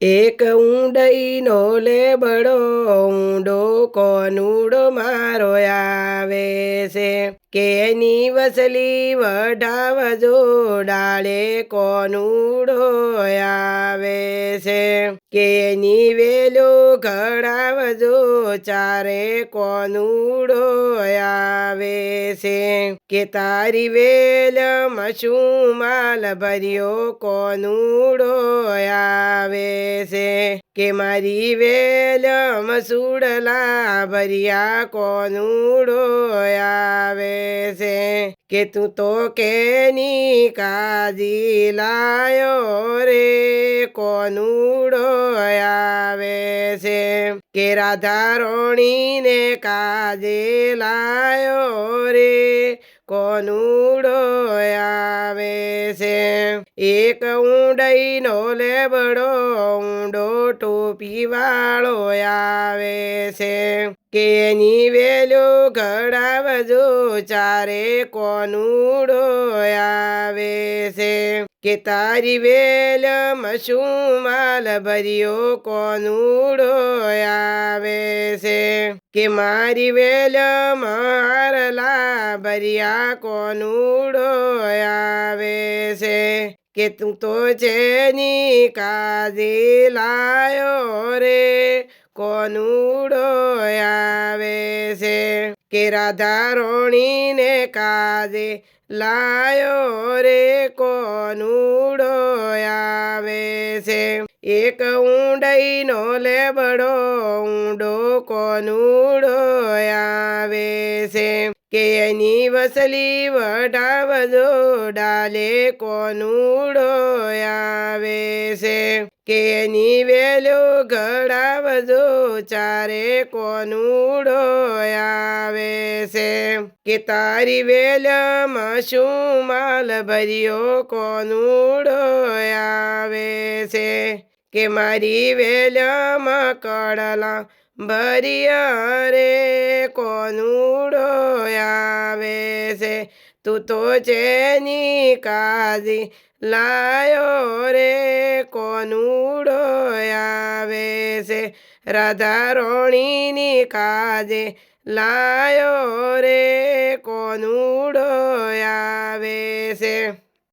એક ઊંડઈનો લેબડો ઊંડો કોનુડો મારો આવે છે. કે એની વસલી વઢાવજો ડાળે કોનુડો આવે છે. કે એની વેલો ઘડાવજો ચારે કોનુડો આવે છે. કે તારી વેલ મશું માલ ભર્યો કોનુડો આવે છે. કે મારી વેલ મસૂડલા ભર્યા કોનુડો આવે છે? કે તું તો કેની કાજી લાયો રે? કોનુડો આવે છે? કે રાધારોણીને કાજે લાયો રે? કોનુડો આવે છે? એક ઊંડઈનો લેબડો ઊંડો ટોપી વાળો આવે છે. કેની વેલો વેલું ઘડાવજો, ચારે કોનુડો આવે છે. કે તારી વેલ મશુમાલ માલ ભર્યો કોનુડો આવે છે. કે મારી વેલ મારલા ભર્યા કોનુડો આવે કે તું તો જેની કાજી લાયો રે? કોનુડો આવે છે? કે રાધારોણીને કાજે લાયો રે? કોનુડો આવે છે? એક ઊંડઈનો લેબડો, ઊંડો કોનુડો આવે છે કે એની વસલી વઢાવજો, ડાલે કોનુડો આવે છે? કે એની વેલો ઘડાવજો, ચારે કોનુડો આવે છે? કે તારી વેલમાં શું માલ ભર્યો કોનુડો આવે છે? કે મારી વેલમાં કડલા ભર્યા રે કોનુડો આવે છે? તું તો ચેની કાજી લાયો રે, કોનુડો આવે છે? રાધારોણીની કાજે લાયો રે છે